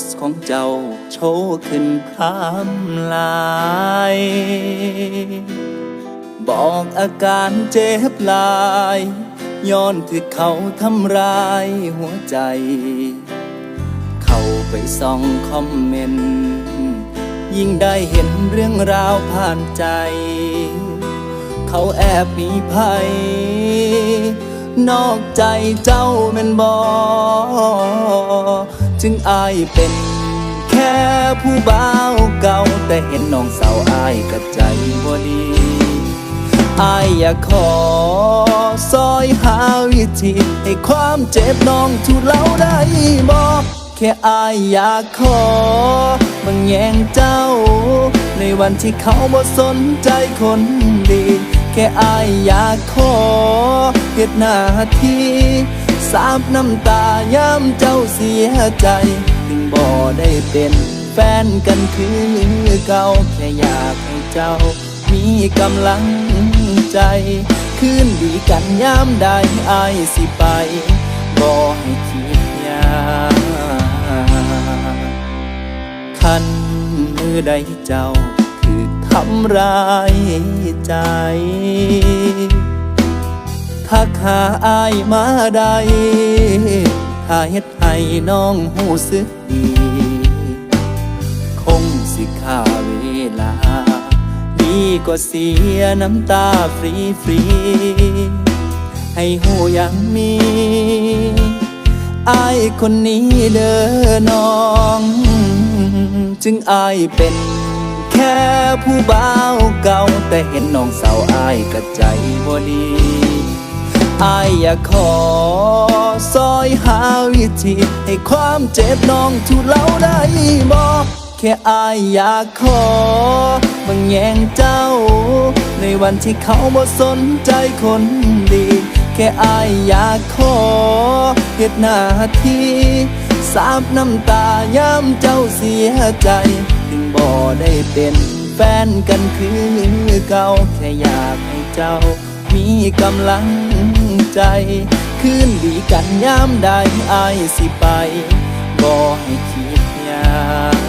สของเจ้าโชว์ขึ้นพรามลาย บอกอาการเจ็บลาย ย้อนที่เขาทำร้ายหัวใจ เข้าไปส่องคอมเมนต์ ยิ่งได้เห็นเรื่องราวผ่านใจ เขาแอบมีภัย นอกใจเจ้าแม่นบอก จึงอายเป็นแค่ผู้บ่าวเก่า แต่เห็นน้องสาวอายกระใจบ่ดีอายอยากขอซอยหาวิธีให้ความเจ็บน้องทุเลาได้บอกแค่อายอยากขอบังแยงเจ้า ในวันที่เขาบ่สนใจคนดี แค่อายอยากขอเหตุหน้าที่ สาบน้ำตายามเจ้าเสียใจ ถึงบ่ได้เป็นแฟนกันคือเก่าแค่อยากให้เจ้า มีกำลังใจ คืนดีกันยามใดอายสิไป บ่ให้คิดยากคันมือใดเจ้า คือทำร้ายใจ ทักหาอายมาได้ถ้าเฮ็ดให้น้องหูสึกดี คงสิค่าเวลา ดีกว่าเสียน้ำตาฟรีฟรีๆให้หูยังมีอายคนนี้เด้อน้อง จึงอายเป็นแค่ผู้บ่าวเก่า แต่เห็นน้องสาวอายกระใจบ่ดี อายอยากขอซอยหาวิธี ให้ความเจ็บน้องทุเลาได้บอกแค่อายอยากขอบังแยงเจ้า ในวันที่เขาบ่สนใจคนดี แค่อายอยากขอเหตุหน้าที่สาบน้ำตายามเจ้าเสียใจ ถึงบ่ได้เป็นแฟนกันคือเก่าแค่อยากให้เจ้ามีกำลัง ใจ คืนดีกันยามใดอายสิไป บ่ให้คิดยา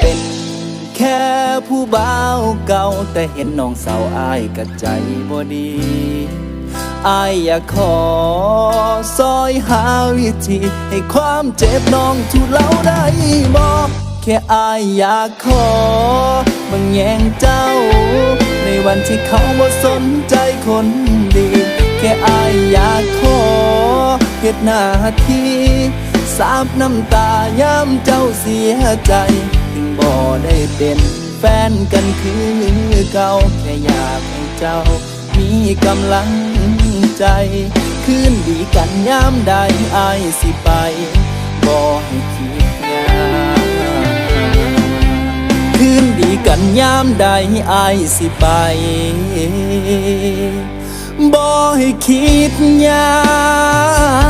เป็นแค่ผู้บ่าวเก่าแต่เห็นน้องสาวอายกระใจบ่ดีอายอยากขอซอยหาวิธีให้ความเจ็บน้องทุเลาได้บอแค่อายอยากขอบังแยงเจ้า ในวันที่เขาบ่สนใจคนดี แค่อายอยากขอเหตุหน้าที่สาบน้ำตายามเจ้าเสียใจ ถึงบ่ได้เป็นแฟนกันคือเก่าแค่อยากให้เจ้า มีกำลังใจคืนดีกันยามใดอายสิไปบ่ให้คิดยากคืนดีกันยามใดอายสิไปบ่ให้คิดยาก